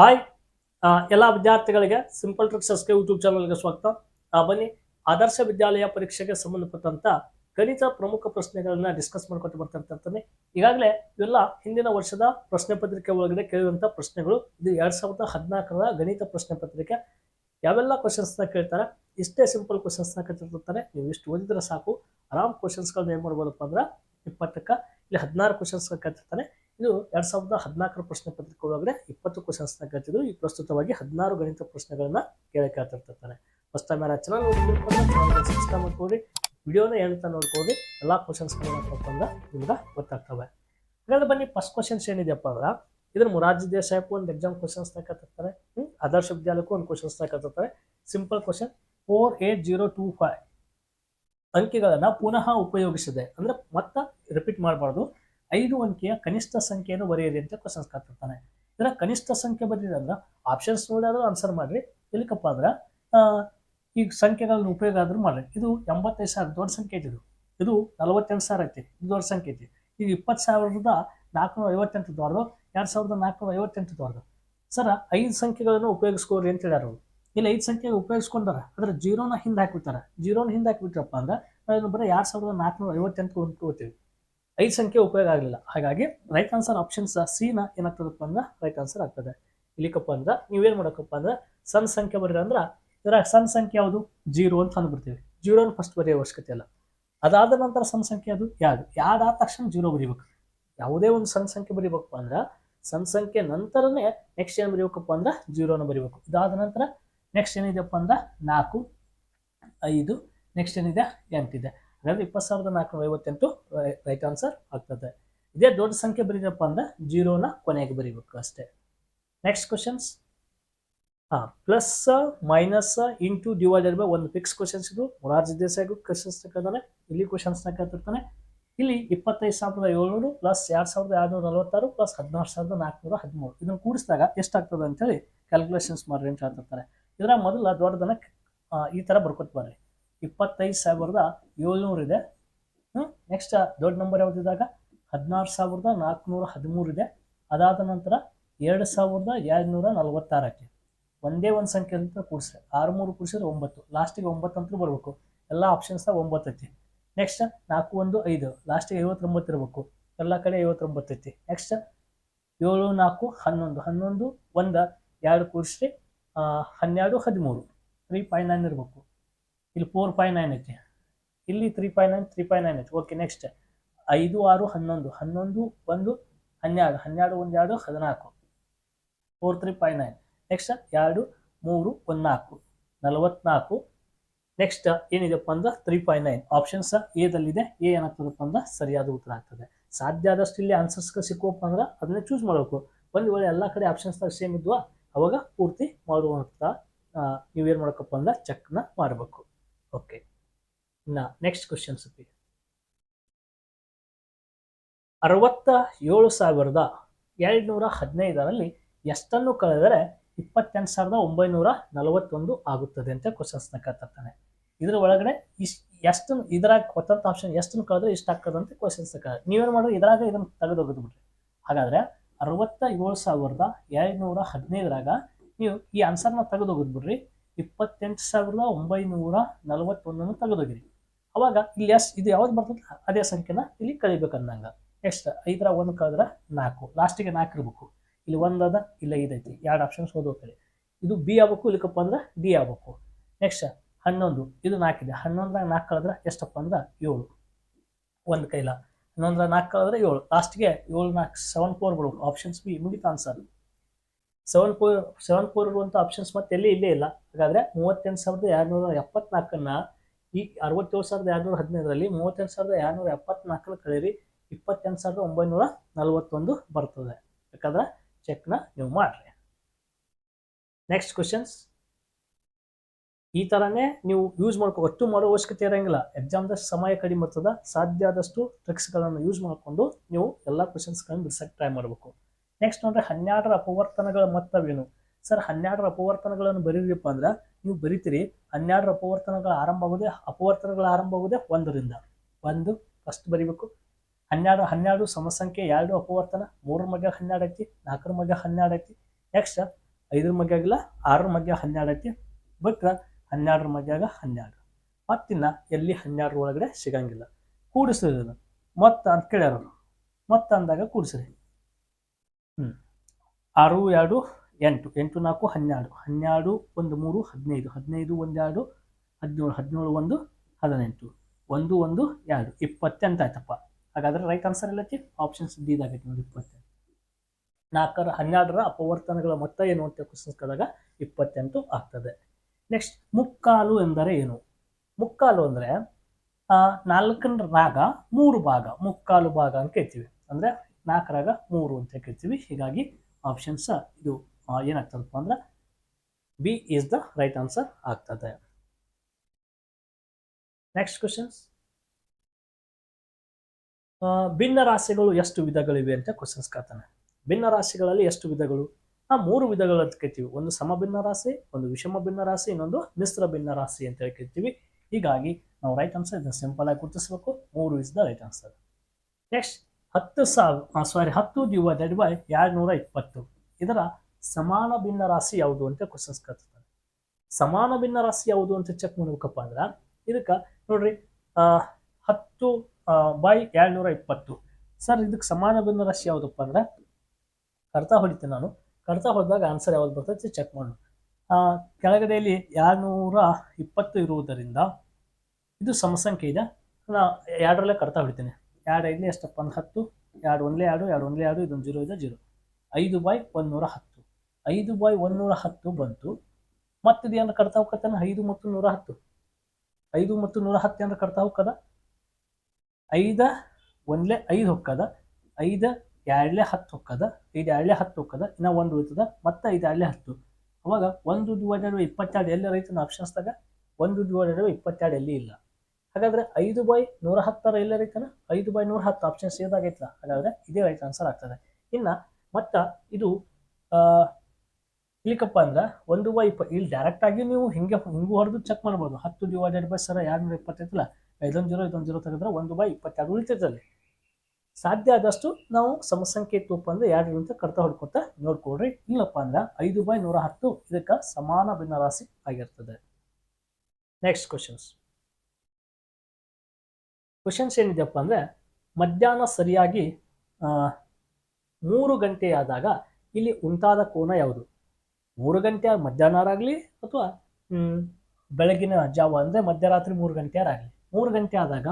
Hi ಎಲ್ಲ ವಿದ್ಯಾರ್ಥಿಗಳಿಗೆ simple ಟ್ರಿಕ್ಸಸ್ಗೆ YouTube ಚಾನಲ್ಗೆ ಸ್ವಾಗತ. ಬನ್ನಿ, ಆದರ್ಶ ವಿದ್ಯಾಲಯ ಪರೀಕ್ಷೆಗೆ ಸಂಬಂಧಪಟ್ಟಂತ ಗಣಿತ ಪ್ರಮುಖ ಪ್ರಶ್ನೆಗಳನ್ನ ಡಿಸ್ಕಸ್ ಮಾಡ್ಕೊತ ಬರ್ತಿರ್ತಾನೆ ಈಗಾಗಲೇ ಇವೆಲ್ಲ ಹಿಂದಿನ ವರ್ಷದ ಪ್ರಶ್ನೆ ಪತ್ರಿಕೆ ಒಳಗಡೆ ಕೇಳುವಂತ ಪ್ರಶ್ನೆಗಳು. ಇದು ಎರಡ್ ಸಾವಿರದ ಹದಿನಾಲ್ಕರ ಗಣಿತ ಪ್ರಶ್ನೆ ಪತ್ರಿಕೆ. ಯಾವೆಲ್ಲ ಕ್ವಶನ್ಸ್ನ ಕೇಳ್ತಾರೆ, ಇಷ್ಟೇ ಸಿಂಪಲ್ ಕ್ವಶನ್ಸ್ನ ಕೇಳ್ತಿರ್ತಾರೆ ನೀವು ಇಷ್ಟು ಓದಿದ್ರೆ ಸಾಕು. ಆರಾಮ್ ಕ್ವಶನ್ಸ್ಗಳನ್ನ ಏನ್ ಮಾಡ್ಬೋದಪ್ಪ ಅಂದ್ರೆ, ಇಪ್ಪತ್ತಕ್ಕ, ಇಲ್ಲಿ ಹದಿನಾರು ಕ್ವಶನ್ಸ್ ಕೇಳ್ತಿರ್ತಾನೆ ಇದು ಎರಡ್ ಸಾವಿರದ ಹದಿನಾಲ್ಕರ ಪ್ರಶ್ನೆ ಪತ್ರಿಕೆ ಒಳಗಡೆ ಇಪ್ಪತ್ತು ಕ್ವಶನ್ಸ್ನ ಕೇಳ್ತಿದ್ರು ಈ ಪ್ರಸ್ತುತವಾಗಿ ಹದಿನಾರು ಗಣಿತ ಪ್ರಶ್ನೆಗಳನ್ನ ಕೇಳಕ್ಕೆ ಕೇಳ್ತಿರ್ತಾರೆ ಫಸ್ಟ್ ಟೈಮ್ ಯಾರು ಚಾನಲ್ ಸಬ್ಸ್ಕ್ರೈಬ್ ಮಾಡ್ಕೊಡಿ ವಿಡಿಯೋನ ಹೇಳ್ತಾ ನೋಡ್ಕೊಡಿ ಎಲ್ಲಾ ಕ್ವಶನ್ಸ್ ಬಂದ ನಿಮ್ಗೆ ಗೊತ್ತಾಗ್ತವೆ. ಹಾಗಾದ್ರೆ ಬನ್ನಿ ಫಸ್ಟ್ ಕ್ವಶನ್ಸ್ ಏನಿದೆಯಪ್ಪ ಅಂದ್ರೆ, ಇದ್ರ ಮುರಾರ್ಜಿ ದೇಸಾಯಕ್ಕೂ ಒಂದು ಎಕ್ಸಾಮ್ ಕ್ವಶನ್ಸ್ ಕೇಳ್ತಿರ್ತಾರೆ ಹ್ಮ್, ಆದರ್ಶ ವಿದ್ಯಾಲಯಕ್ಕೂ ಒಂದು questions ಕೇಳ್ತಿರ್ತಾರೆ simple question four eight zero two five ಅಂಕಿಗಳನ್ನ ಪುನಃ ಉಪಯೋಗಿಸಿದೆ. ಅಂದ್ರೆ ಮತ್ತ ರಿಪೀಟ್ ಮಾಡಬಾರ್ದು. ಐದು ಅಂಕೆಯ ಕನಿಷ್ಠ ಸಂಖ್ಯೆಯನ್ನು ಬರೆಯಿರಿ ಅಂತ ಕ್ವಶನ್ಸ್ ಕಾತಿರ್ತಾನೆ ಇದರ ಕನಿಷ್ಠ ಸಂಖ್ಯೆ ಬರೀರಿ ಅಂದ್ರೆ ಆಪ್ಷನ್ಸ್ ನೋಡಾದ್ರೂ ಆನ್ಸರ್ ಮಾಡ್ರಿ. ಎಲ್ಲಿಕಪ್ಪ ಅಂದ್ರೆ ಈ ಸಂಖ್ಯೆಗಳನ್ನ ಉಪಯೋಗ ಆದ್ರೂ ಮಾಡ್ರಿ. ಇದು ಎಂಬತ್ತೈದು ಸಾವಿರ ದೊಡ್ಡ ಸಂಖ್ಯೆ ಐತಿ ಇದು. ಇದು ನಲವತ್ತೆಂಟು ಸಾವಿರ ಐತಿ. ಇದು ದೊಡ್ಡ ಸಂಖ್ಯೆ ಐತಿ. ಈಗ ಇಪ್ಪತ್ತು ಸಾವಿರದ ನಾಲ್ಕುನೂರ ಐವತ್ತೆಂಟು ದೊಡ್ಡದು ಎರಡು ಸಾವಿರದ ನಾಲ್ಕುನೂರ ಐವತ್ತೆಂಟು ದೊಡ್ಡದು ಸರ್, ಐದು ಸಂಖ್ಯೆಗಳನ್ನು ಉಪಯೋಗಿಸ್ಕೋರಿ ಅಂತ ಹೇಳ್ಯಾರ ಅವ್ರು. ಇಲ್ಲಿ, ಐದು ಸಂಖ್ಯೆ ಉಪಯೋಗಿಸ್ಕೊಂಡಾರ ಅದ್ರ ಜೀರೋನ ಹಿಂದೆ ಹಾಕಿಬಿಡ್ತಾರೆ. ಜೀರೋನ ಹಿಂದೆ ಹಾಕಿಬಿಟ್ರಪ್ಪ ಅಂದ್ರೆ ಬರೀ ಎರಡು ಸಾವಿರದ ನಾಲ್ಕುನೂರ ಐವತ್ತೆಂಟು ಹೊಂದ್ಕೋತೀವಿ ಐದು ಸಂಖ್ಯೆ ಉಪಯೋಗ ಆಗಲಿಲ್ಲ. ಹಾಗಾಗಿ ರೈಟ್ ಆನ್ಸರ್ ಆಪ್ಷನ್ಸ್ ಸಿ ನ ಏನಾಗ್ತದಪ್ಪ ಅಂದ್ರೆ ರೈಟ್ ಆನ್ಸರ್ ಆಗ್ತದೆ. ಇಲ್ಲಿಕಪ್ಪ ಅಂದ್ರೆ ನೀವೇನು ಮಾಡಕಪ್ಪ ಅಂದ್ರೆ ಸಣ್ಣ ಸಂಖ್ಯೆ ಬರೀರಿ ಅಂದ್ರೆ ಇದರ ಸಣ್ಣ ಸಂಖ್ಯೆ ಯಾವುದು? ಜೀರೋ ಅಂತ ಅಂದ್ಬಿಡ್ತೀವಿ. ಜೀರೋನ ಫಸ್ಟ್ ಬರೆಯೋ ಅವಶ್ಯಕತೆ ಇಲ್ಲ. ಅದಾದ ನಂತರ ಸಣ್ಣ ಸಂಖ್ಯೆ ಅದು ಯಾವ್ದು? ಯಾವ್ದಾದ ತಕ್ಷಣ ಜೀರೋ ಬರೀಬೇಕು. ಯಾವುದೇ ಒಂದು ಸಣ್ಣ ಸಂಖ್ಯೆ ಬರೀಬೇಕಪ್ಪ ಅಂದ್ರೆ ಸಣ್ಣ ಸಂಖ್ಯೆ ನಂತರನೇ ನೆಕ್ಸ್ಟ್ ಏನು ಬರೀಬೇಕಪ್ಪ ಅಂದ್ರೆ ಜೀರೋನ ಬರೀಬೇಕು. ಇದಾದ ನಂತರ ನೆಕ್ಸ್ಟ್ ಏನಿದೆಪ್ಪ ಅಂದ್ರೆ ನಾಲ್ಕು, ಐದು ನೆಕ್ಸ್ಟ್ ಏನಿದೆ ಎಂಟಿದೆ. ಹಾಗಾದ್ರೆ ಇಪ್ಪತ್ತು ಸಾವಿರದ ನಾಲ್ಕುನೂರ ಐವತ್ತೆಂಟು ರೈಟ್ ಆನ್ಸರ್ ಆಗ್ತದೆ. ಇದೇ ದೊಡ್ಡ ಸಂಖ್ಯೆ ಬರೀದಪ್ಪ ಅಂದ್ರೆ ಜೀರೋನ ಕೊನೆಗೆ ಬರೀಬೇಕು ಅಷ್ಟೇ. ನೆಕ್ಸ್ಟ್ ಕ್ವಶನ್ಸ್ ಹಾಂ plus minus into divided by ಒಂದು ಫಿಕ್ಸ್ ಕ್ವಶನ್ಸ್ ಇದು. ಮೊರಾರ್ಜಿ ದೇಸಾಯಿಗೂ ಕ್ವಶನ್ಸ್ ತಕ್ಕಿದ್ದಾನೆ ಇಲ್ಲಿ ಕ್ವಶನ್ಸ್ ಕೇಳ್ತಿರ್ತಾನೆ ಇಲ್ಲಿ ಇಪ್ಪತ್ತೈದು ಸಾವಿರದ ಏಳ್ನೂರು ಪ್ಲಸ್ ಎರಡು ಸಾವಿರದ ಎರಡುನೂರ ನಲವತ್ತಾರು ಪ್ಲಸ್ ಹದಿನಾರು ಸಾವಿರದ ನಾಲ್ಕುನೂರ ಹದಿಮೂರು. ಇದನ್ನು ಕೂಡಿಸಿದಾಗ ಎಷ್ಟಾಗ್ತದೆ ಅಂತೇಳಿ ಕ್ಯಾಲ್ಕುಲೇಷನ್ಸ್ ಮಾಡ್ರಿ ಅಂತ ಹೇಳ್ತಿರ್ತಾರೆ. ಇದರ ಮೊದಲು ದೊಡ್ಡದನ್ನ ಈ ಥರ ಬರ್ಕೊತ ಬರ್ರಿ. ಇಪ್ಪತ್ತೈದು ಸಾವಿರದ ಏಳ್ನೂರು ಇದೆ. ಹ್ಞೂ ನೆಕ್ಸ್ಟ್ ದೊಡ್ಡ ನಂಬರ್ ಯಾವುದಿದ್ದಾಗ ಹದಿನಾರು ಸಾವಿರದ ನಾಲ್ಕುನೂರ ಹದಿಮೂರು ಇದೆ. ಅದಾದ ನಂತರ ಎರಡು ಸಾವಿರದ ಎರಡುನೂರ ನಲವತ್ತಾರಕ್ಕೆ ಒಂದೇ ಒಂದು ಸಂಖ್ಯೆ ಅಂತ ಕೂಡಿಸ್ರೆ ಆರು ಮೂರು ಕೂಡಿಸಿದ್ರೆ ಒಂಬತ್ತು. ಲಾಸ್ಟಿಗೆ ಒಂಬತ್ತು ಅಂತ ಬರಬೇಕು. ಎಲ್ಲ ಆಪ್ಷನ್ಸ್ ಒಂಬತ್ತು ಐತಿ. ನೆಕ್ಸ್ಟ್ ನಾಲ್ಕು ಒಂದು ಐದು. ಲಾಸ್ಟಿಗೆ ಐವತ್ತೊಂಬತ್ತು ಇರಬೇಕು. ಎಲ್ಲ ಕಡೆ ಐವತ್ತೊಂಬತ್ತು ಐತಿ. ನೆಕ್ಸ್ಟ್ ಏಳು, ನಾಲ್ಕು, ಹನ್ನೊಂದು. ಹನ್ನೊಂದು, ಒಂದು. ಎರಡು ಕೂಡಿಸ್ರಿ ಹನ್ನೆರಡು, ಹದಿಮೂರು. ತ್ರೀ ಪಾಯಿಂಟ್ ನೈನ್ ಇರಬೇಕು. ಇಲ್ಲಿ ಫೋರ್ ಫೈ ನೈನ್ ಐತಿ. ಇಲ್ಲಿ three five nine three five nine ಐತಿ. ಓಕೆ ನೆಕ್ಸ್ಟ್ ಐದು, ಆರು, ಹನ್ನೊಂದು. ಹನ್ನೊಂದು, ಒಂದು, ಹನ್ನೆರಡು. ಹನ್ನೆರಡು, ಒಂದು, ಎರಡು, ಹದಿನಾಲ್ಕು. Four three five nine next ಎರಡು, ಮೂರು ಒಂದು ನಾಲ್ಕು ನಲವತ್ನಾಲ್ಕು. ನೆಕ್ಸ್ಟ್ ಏನಿದೆಪ್ಪ ಅಂದ್ರೆ ತ್ರೀ ಫೈ ನೈನ್ ಆಪ್ಷನ್ಸ್ ಎದಲ್ಲಿದೆ ಎ ಏನಾಗ್ತದಪ್ಪ ಅಂದ್ರೆ ಸರಿಯಾದ ಉತ್ತರ ಆಗ್ತದೆ. ಸಾಧ್ಯ ಆದಷ್ಟು ಇಲ್ಲಿ ಆನ್ಸರ್ಸ್ ಸಿಕ್ಕುವಪ್ಪ ಅಂದ್ರೆ ಅದನ್ನೇ ಚೂಸ್ ಮಾಡಬೇಕು. ಒಂದು ವೇಳೆ ಎಲ್ಲ ಕಡೆ ಆಪ್ಷನ್ಸ್ದಾಗ ಸೇಮ್ ಇದ್ವಾ, ಅವಾಗ ಪೂರ್ತಿ ಮಾಡುವಂಥ ನೀವೇನು ಮಾಡ್ಬೇಕಪ್ಪ ಅಂದ್ರೆ ಚೆಕ್ನ ಮಾಡಬೇಕು. ಓಕೆ. ಇನ್ನು ನೆಕ್ಸ್ಟ್ ಕ್ವಶನ್ಸ್ ಅರವತ್ತ ಏಳು ಸಾವಿರದ ಎರಡುನೂರ ಹದಿನೈದರಲ್ಲಿ ಎಷ್ಟನ್ನು ಕಳೆದರೆ ಇಪ್ಪತ್ತೆಂಟು ಸಾವಿರದ ಒಂಬೈನೂರ ನಲವತ್ತೊಂದು ಆಗುತ್ತದೆ ಅಂತ ಕ್ವಶನ್ಸ್ನ ಕೇಳ್ತಿರ್ತಾನೆ ಇದ್ರ ಒಳಗಡೆ ಇಷ್ಟು ಎಷ್ಟು ಇದ್ರಾಗ ಕೊಟ್ಟಂತ ಆಪ್ಷನ್ ಎಷ್ಟನ್ನು ಕಳೆದ್ರೆ ಇಷ್ಟ ಆಗ್ತದೆ ಅಂತ ಕ್ವಶನ್ಸ್ ನೀವೇನು ಮಾಡಿದ್ರೆ? ಇದ್ರಾಗ ಇದನ್ನು ತೆಗೆದೋಗಿದ್ ಬಿಡ್ರಿ ಹಾಗಾದ್ರೆ ಅರವತ್ತ ಏಳು ಸಾವಿರದ ಎರಡುನೂರ ಹದಿನೈದರಾಗ ನೀವು ಈ ಆನ್ಸರ್ನ ತೆಗೆದೋಗಿದ್ ಬಿಡ್ರಿ ಇಪ್ಪತ್ತೆಂಟು ಸಾವಿರದ ಒಂಬೈನೂರ ನಲವತ್ತೊಂದನ್ನು ತೆಗೆದೋಗಿರಿ ಅವಾಗ ಇಲ್ಲಿ ಎಷ್ಟು ಇದು ಯಾವ್ದು ಬರ್ತದೆ? ಅದೇ ಸಂಖ್ಯೆನ ಇಲ್ಲಿ ಕಳಿಬೇಕಂದಂಗ. ನೆಕ್ಸ್ಟ್ ಐದರ ಒಂದು ಕಳೆದ್ರೆ ನಾಲ್ಕು. ಲಾಸ್ಟಿಗೆ ನಾಲ್ಕು ಇರಬೇಕು. ಇಲ್ಲಿ ಒಂದು ಅದ, ಇಲ್ಲ ಐದೈತಿ ಎರಡು ಆಪ್ಷನ್ಸ್ ಓದೋಕಳಿ ಇದು ಬಿ ಆಗ್ಬೇಕು, ಇಲ್ಲಿಕಪ್ಪ ಅಂದ್ರೆ ಡಿ ಆಗ್ಬೇಕು. ನೆಕ್ಸ್ಟ್ ಹನ್ನೊಂದು. ಇದು ನಾಲ್ಕಿದೆ ಹನ್ನೊಂದ್ರಾಗ ನಾಲ್ಕು ಕಳೆದ್ರೆ ಎಷ್ಟಪ್ಪ ಅಂದ್ರೆ ಏಳು. ಒಂದು ಕೈಲ. ಹನ್ನೊಂದರ ನಾಲ್ಕು ಕಳೆದ್ರೆ ಏಳು. ಲಾಸ್ಟ್ಗೆ ಏಳು, ನಾಲ್ಕು ಸೆವೆನ್ ಫೋರ್ ಬರ್ಬೇಕು. ಆಪ್ಷನ್ಸ್ ಬಿ ಮುಗಿತ answer seven four seven four ಇರುವಂಥ ಆಪ್ಷನ್ಸ್ ಮತ್ತೆ ಎಲ್ಲಿ ಇಲ್ಲೇ ಇಲ್ಲ. ಹಾಗಾದ್ರೆ ಮೂವತ್ತೆಂಟು ಸಾವಿರದ ಎರಡುನೂರ ಎಪ್ಪತ್ನಾಲ್ಕನ್ನ ಈ ಅರವತ್ತೇಳು ಸಾವಿರದ ಎರಡುನೂರ ಹದಿನೈದರಲ್ಲಿ ಮೂವತ್ತೆಂಟು ಸಾವಿರದ ಎರಡುನೂರ ಎಪ್ಪತ್ನಾಲ್ಕರ ಕಳೀರಿ ಇಪ್ಪತ್ತೆಂಟು ಸಾವಿರದ ಒಂಬೈನೂರ ನಲವತ್ತೊಂದು ಬರ್ತದೆ. ಯಾಕಂದ್ರೆ ಚೆಕ್ನ ನೀವು ಮಾಡ್ರಿ. ನೆಕ್ಸ್ಟ್ ಕ್ವಶನ್ಸ್ ಈ ಥರನೇ ನೀವು ಯೂಸ್ ಮಾಡ್ಕೊ, ಒಟ್ಟು ಮಾಡೋ ಅವಶ್ಯಕತೆ ಇರಂಗಿಲ್ಲ. ಎಕ್ಸಾಮ್ದ ಸಮಯ ಕಡಿಮೆ ಇರ್ತದ, ಸಾಧ್ಯ ಆದಷ್ಟು ಟ್ರಿಕ್ಸ್ಗಳನ್ನು ಯೂಸ್ ಮಾಡಿಕೊಂಡು ನೀವು ಎಲ್ಲ ಕ್ವಶನ್ಸ್ಗಳನ್ನು ಬಿಡ್ಸಕ್ಕೆ ಟ್ರೈ ಮಾಡಬೇಕು. ನೆಕ್ಸ್ಟ್ ನೋಡ್ರಿ ಹನ್ನೆರಡರ ಅಪವರ್ತನಗಳ ಮೊತ್ತವೇನು? ಸರ್, ಹನ್ನೆರಡರ ಅಪವರ್ತನಗಳನ್ನು ಬರೀರಿಪ್ಪ ಅಂದ್ರೆ ನೀವು ಬರಿತೀರಿ, ಹನ್ನೆರಡರ ಅಪವರ್ತನಗಳ ಆರಂಭ ಆಗೋದೇ, ಅಪವರ್ತನಗಳ ಆರಂಭ ಆಗೋದೇ ಒಂದರಿಂದ. ಒಂದು ಫಸ್ಟ್ ಬರಿಬೇಕು. ಹನ್ನೆರಡು ಹನ್ನೆರಡು ಸಮಸಂಖ್ಯೆ, ಎರಡು ಅಪವರ್ತನ, ಮೂರರ ಮಗ ಹನ್ನೆರಡು ಐತಿ, ನಾಲ್ಕರ ಮಗ ಹನ್ನೆರಡು ಐತಿ. ನೆಕ್ಸ್ಟ್ ಐದರ ಮಗ್ಯಾಗಿಲ್ಲ ಆರರ ಮಧ್ಯ ಹನ್ನೆರಡು ಐತಿ. ಬಿಟ್ರೆ ಹನ್ನೆರಡರ ಮಗ್ಯಾಗ ಹನ್ನೆರಡು. ಮತ್ತಿನ್ನ ಎಲ್ಲಿ ಹನ್ನೆರಡರ ಒಳಗಡೆ ಸಿಗಂಗಿಲ್ಲ. ಕೂಡಿಸ್ರಿ ಮೊತ್ತ ಅಂತ ಕೇಳ್ಯಾರ. ಮೊತ್ತ ಅಂದಾಗ ಕೂಡಿಸ್ರಿ. ಹ್ಞೂ ಆರು, ಎರಡು ಎಂಟು ಎಂಟು, ನಾಲ್ಕು, ಹನ್ನೆರಡು. ಹನ್ನೆರಡು, ಒಂದು, ಮೂರು, ಹದಿನೈದು. ಹದಿನೈದು, ಒಂದೆರಡು, ಹದಿನೇಳು ಹದಿನೇಳು, ಒಂದು, ಹದಿನೆಂಟು. ಒಂದು ಒಂದು, ಎರಡು. ಇಪ್ಪತ್ತೆಂಟು ಆಯ್ತಪ್ಪ? ಹಾಗಾದ್ರೆ ರೈಟ್ ಆನ್ಸರ್ ಎಲ್ಲತಿ ಆಪ್ಷನ್ಸ್ ಡಿ ಇದಾಗೈತೆ ನೋಡಿ ಇಪ್ಪತ್ತೆಂಟು ನಾಲ್ಕರ, ಹನ್ನೆರಡರ ಅಪವರ್ತನಗಳ ಮೊತ್ತ ಏನು ಅಂತ ಕ್ವಶನ್ಸ್ ಕೇಳಿದಾಗ ಇಪ್ಪತ್ತೆಂಟು ಆಗ್ತದೆ. ನೆಕ್ಸ್ಟ್ ಮುಕ್ಕಾಲು ಎಂದರೆ ಏನು? ಮುಕ್ಕಾಲು ಅಂದರೆ ನಾಲ್ಕನ ರಾಗ ಮೂರು ಭಾಗ. ಮುಕ್ಕಾಲು ಭಾಗ ಅಂತ ಕೇಳ್ತೀವಿ. ಅಂದರೆ ನಾಲ್ಕರಾಗ ಮೂರು ಅಂತ ಕೇಳ್ತೀವಿ. ಹೀಗಾಗಿ ಆಪ್ಷನ್ಸ್ ಇದು. ಏನಾಗ್ತದಪ್ಪ ಅಂದ್ರೆ B is the right answer ಆಗ್ತದೆ. ನೆಕ್ಸ್ಟ್ ಕ್ವಶನ್ಸ್ ಭಿನ್ನ ರಾಶಿಗಳು ಎಷ್ಟು ವಿಧಗಳಿವೆ ಅಂತ ಕ್ವಶನ್ಸ್ ಕಾತಾನೆ ಭಿನ್ನ ರಾಶಿಗಳಲ್ಲಿ ಎಷ್ಟು ವಿಧಗಳು? ಆ, ಮೂರು ವಿಧಗಳು ಅಂತ ಕೇಳ್ತೀವಿ. ಒಂದು ಸಮಭಿನ್ನ ರಾಶಿ, ಒಂದು ವಿಷಮ ಭಿನ್ನ ರಾಶಿ, ಇನ್ನೊಂದು ಮಿಶ್ರ ಭಿನ್ನ ರಾಶಿ ಅಂತ ಹೇಳಿ ಕರಿತೀವಿ ಹೀಗಾಗಿ ನಾವು ರೈಟ್ ಆನ್ಸರ್ ಇದನ್ನ ಸಿಂಪಲ್ ಆಗಿ ಗುರುತಿಸಬೇಕು. ಮೂರು is the right answer next ಹತ್ತು ಸಾವಿರ ಸಾರಿ ಹತ್ತು ಡಿವೈಡೆಡ್ ಬೈ ಎರಡು ನೂರ ಇಪ್ಪತ್ತು. ಇದರ ಸಮಾನ ಭಿನ್ನ ರಾಶಿ ಯಾವುದು ಅಂತ ಕ್ವಶನ್ಸ್ ಕೇಳ್ತಾರೆ ಸಮಾನ ಭಿನ್ನ ರಾಶಿ ಯಾವುದು ಅಂತ ಚೆಕ್ ಮಾಡ್ಬೇಕಪ್ಪ ಅಂದ್ರೆ, ಇದಕ್ಕೆ ನೋಡ್ರಿ ಹತ್ತು ಬೈ ಎರಡು ನೂರ ಇಪ್ಪತ್ತು. ಸರ್ ಇದಕ್ಕೆ ಸಮಾನ ಭಿನ್ನ ರಾಶಿ ಯಾವುದಪ್ಪ ಅಂದ್ರೆ ಕಡ್ತಾ ಹೊಡಿತೀನಿ ನಾನು. ಕಡ್ತಾ ಹೊಡೆದಾಗ ಆನ್ಸರ್ ಯಾವ್ದು ಬರ್ತೈತೆ ಚೆಕ್ ಮಾಡೋಣ. ಕೆಳಗಡೆಯಲ್ಲಿ ಏಳ್ನೂರ ನೂರ ಇಪ್ಪತ್ತು ಇರುವುದರಿಂದ ಇದು ಸಮಸಂಖ್ಯೆ ಇದೆ. ನಾ ಎರಡರಲ್ಲೇ ಕಡ್ತಾ ಹೊಡಿತೀನಿ. ಎರಡು ಐದನೇ ಎಷ್ಟಪ್ಪ ಅಂದ್ರೆ ಹತ್ತು, ಎರಡು ಒಂದಲೇ ಎರಡು ಎರಡು ಒಂದಲೇ ಎರಡು, ಇದೊಂದು ಜೀರೋ ಇದೆ ಜೀರೋ. ಐದು ಬೈ ನೂರ ಹತ್ತು. ಐದು ಬೈ ಒಂದೂರ ಹತ್ತು ಬಂತು. ಮತ್ತಿದು ಏನಾರ ಕಡ್ತಾ ಹೋಗ್ತಾನೆ ಐದು ಮತ್ತು ನೂರ ಹತ್ತು ಐದು ಮತ್ತು ನೂರ ಹತ್ತು ಏನಾರ ಕಡ್ತಾ ಹೋಗ್ಕದ ಐದ ಒಂದ್ಲೆ ಐದು ಹೊಕ್ಕದ ಐದ ಎರಡ್ಲೆ ಹತ್ತು ಹೊಕ್ಕದ ಐದು ಎರಡ್ಲೆ ಹತ್ತು ಹೊಕ್ಕದ ಇನ್ನ ಒಂದು ಉಳಿತದ. ಮತ್ತೆ ಐದು ಎರಡ್ಲೆ ಹತ್ತು. ಅವಾಗ ಒಂದು ಡಿವೈಡೆಡ್ ಇಪ್ಪತ್ತೆರಡು ಎಲ್ಲಿ ರೈತನ ಆಪ್ಷನ್ಸ್ದಾಗ ಒಂದು ಡಿವೈಡೆಡ್ ಇಪ್ಪತ್ತೆರಡು ಎಲ್ಲಿ ಇಲ್ಲ. ಹಾಗಾದ್ರೆ ಐದು ಬೈ ನೂರ ಹತ್ತರ ಎಲ್ಲ ರೈತನ? ಐದು ಬೈ ನೂರ ಹತ್ತು ಆಪ್ಷನ್ಸ್ ಏದಾಗೈತಲ್ಲ ಹಾಗಾದ್ರೆ ಇದೇ ರೈಟ್ ಆನ್ಸರ್ ಆಗ್ತದೆ. ಇನ್ನ ಮತ್ತ ಇದು ಇಲ್ಲಿಕಪ್ಪ ಅಂದ್ರೆ ಒಂದು ಇಪ್ಪ, ಇಲ್ಲಿ ಡೈರೆಕ್ಟ್ ಆಗಿ ನೀವು ಹಿಂಗೆ, ಹಿಂಗೂ ಹೊಡೆದು ಚೆಕ್ ಮಾಡ್ಬೋದು. ಹತ್ತು ಡಿವೈಡೆಡ್ ಬೈ ಸರ ಎರಡು ನೂರ ಇಪ್ಪತ್ತೈತಲ್ಲ ಐದೊಂದು ಜೀರೋ ಇದೊಂದು ಜೀರೋ ತೆಗೆದ್ರೆ ಒಂದು ಬೈ ಇಪ್ಪತ್ತೆರಡು ಉಳಿತೈತಲ್ಲಿ ಸಾಧ್ಯ ಆದಷ್ಟು ನಾವು ಸಮಸಂಖ್ಯೆ ತೂಪ ಅಂದ್ರೆ ಎರಡು ಅಂತ ಕಡ್ತಾ ಹೊಡ್ಕೊತ ನೋಡ್ಕೊಡ್ರಿ ಇಲ್ಲಪ್ಪ ಅಂದ್ರೆ ಐದು ಬೈ ನೂರ ಹತ್ತು ಇದಕ್ಕೆ ಸಮಾನ ಭಿನ್ನರಾಶಿ ಆಗಿರ್ತದೆ. ನೆಕ್ಸ್ಟ್ ಕ್ವಶನ್ಸ್ ಕ್ವಶನ್ಸ್ ಏನಿದೆಯಪ್ಪ ಅಂದ್ರೆ ಮಧ್ಯಾಹ್ನ ಸರಿಯಾಗಿ ಮೂರು ಗಂಟೆಯಾದಾಗ ಇಲ್ಲಿ ಉಂಟಾದ ಕೋನ ಯಾವುದು? ಮೂರು ಗಂಟೆ ಮಧ್ಯಾಹ್ನರಾಗಲಿ ಅಥವಾ ಬೆಳಗಿನ ಜಾವ ಅಂದರೆ ಮಧ್ಯರಾತ್ರಿ ಮೂರು ಗಂಟೆಯರಾಗಲಿ ಮೂರು ಗಂಟೆ ಆದಾಗ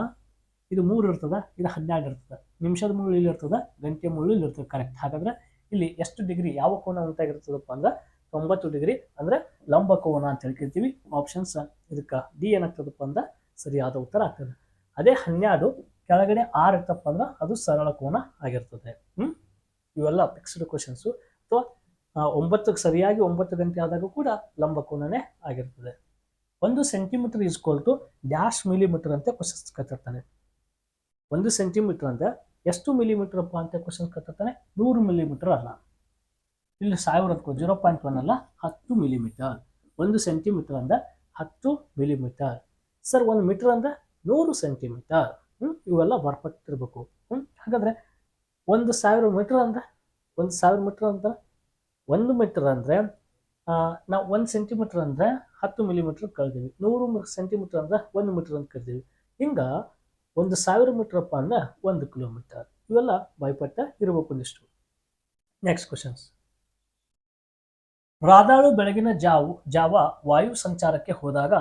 ಇದು ಮೂರು ಇರ್ತದ, ಇದು ಹನ್ನೆರಡು ಇರ್ತದೆ. ನಿಮಿಷದ ಮುಳ್ಳು ಇಲ್ಲಿ ಇರ್ತದ ಗಂಟೆ ಮುಳ್ಳು ಇಲ್ಲಿ ಇರ್ತದೆ ಕರೆಕ್ಟ್ ಹಾಗಾದ್ರೆ ಇಲ್ಲಿ ಎಷ್ಟು ಡಿಗ್ರಿ, ಯಾವ ಕೋನ ಉಂಟಾಗಿರ್ತದಪ್ಪ ಅಂದ್ರೆ ತೊಂಬತ್ತು ಡಿಗ್ರಿ ಅಂದ್ರೆ ಲಂಬ ಕೋನ ಅಂತ ಹೇಳ್ಕಿರ್ತೀವಿ ಆಪ್ಷನ್ಸ್ ಇದಕ್ಕೆ ಡಿ ಏನಾಗ್ತದಪ್ಪ ಅಂದ್ರೆ ಸರಿಯಾದ ಉತ್ತರ ಆಗ್ತದೆ. ಅದೇ ಹನ್ನೆರಡು, ಕೆಳಗಡೆ ಆರು ಇರ್ತಪ್ಪ ಅಂದ್ರೆ ಅದು ಸರಳ ಕೋನ ಆಗಿರ್ತದೆ. ಹ್ಮ್? ಇವೆಲ್ಲ ಫಿಕ್ಸ್ಡ್ ಕ್ವಶನ್ಸು ಅಥವಾ ಒಂಬತ್ತಕ್ಕೆ ಸರಿಯಾಗಿ ಒಂಬತ್ತು ಗಂಟೆ ಆದಾಗ ಕೂಡ ಲಂಬ ಕೋನನೇ ಆಗಿರ್ತದೆ. ಒಂದು centimetre equal to dash millimetre ಅಂತ ಕ್ವಶನ್ಸ್ ಕತ್ತಿರ್ತಾನೆ. ಒಂದು ಸೆಂಟಿಮೀಟರ್ ಅಂದ್ರೆ ಎಷ್ಟು ಮಿಲಿಮೀಟರ್ ಅಪ್ಪ ಅಂತ ಕ್ವಶನ್ ಕತ್ತಿರ್ತಾನೆ? ನೂರು ಮಿಲಿಮೀಟರ್ ಅಲ್ಲ. ಇಲ್ಲಿ ಸಾವಿರದ ಅಂದ್ಕೋ ಜೀರೋ ಪಾಯಿಂಟ್ ಒನ್ ಅಲ್ಲ, ಹತ್ತು ಮಿಲಿಮೀಟರ್ ಒಂದು ಸೆಂಟಿಮೀಟರ್ ಅಂದ್ರೆ ಹತ್ತು ಮಿಲಿಮೀಟರ್ ಸರ್, ಒಂದು ಮೀಟರ್ ಅಂದರೆ ನೂರು ಸೆಂಟಿಮೀಟರ್ ಹ್ಞೂ ಇವೆಲ್ಲ ಬರ್ಪಟ್ಟಿರ್ಬೇಕು. ಹ್ಞೂ ಹಾಗಾದ್ರೆ ಒಂದು ಸಾವಿರ ಮೀಟರ್ ಅಂದ್ರೆ, ಒಂದು ಸಾವಿರ ಮೀಟರ್ ಅಂದ್ರೆ ಒಂದು ಮೀಟರ್ ಅಂದ್ರೆ ನಾವು ಒಂದು ಸೆಂಟಿಮೀಟರ್ ಅಂದರೆ ಹತ್ತು ಮಿಲಿಮೀಟರ್ ಕಳ್ದೀವಿ. ನೂರು ಸೆಂಟಿಮೀಟರ್ ಅಂದರೆ ಒಂದು ಮೀಟರ್ ಅಂತ ಕರಿತೀವಿ ಹಿಂಗೆ ಒಂದು ಸಾವಿರ ಮೀಟರ್ ಅಪ್ಪ ಅಂದ್ರೆ ಒಂದು ಕಿಲೋಮೀಟರ್ ಇವೆಲ್ಲ ಬಾಯ್ಪಟ್ಟ ಇರಬೇಕು ಒಂದಿಷ್ಟು. ನೆಕ್ಸ್ಟ್ ಕ್ವಶನ್ಸ್ ರಾದಾಳು ಬೆಳಗಿನ ಜಾವು, ಜಾವ ವಾಯು ಸಂಚಾರಕ್ಕೆ ಹೋದಾಗ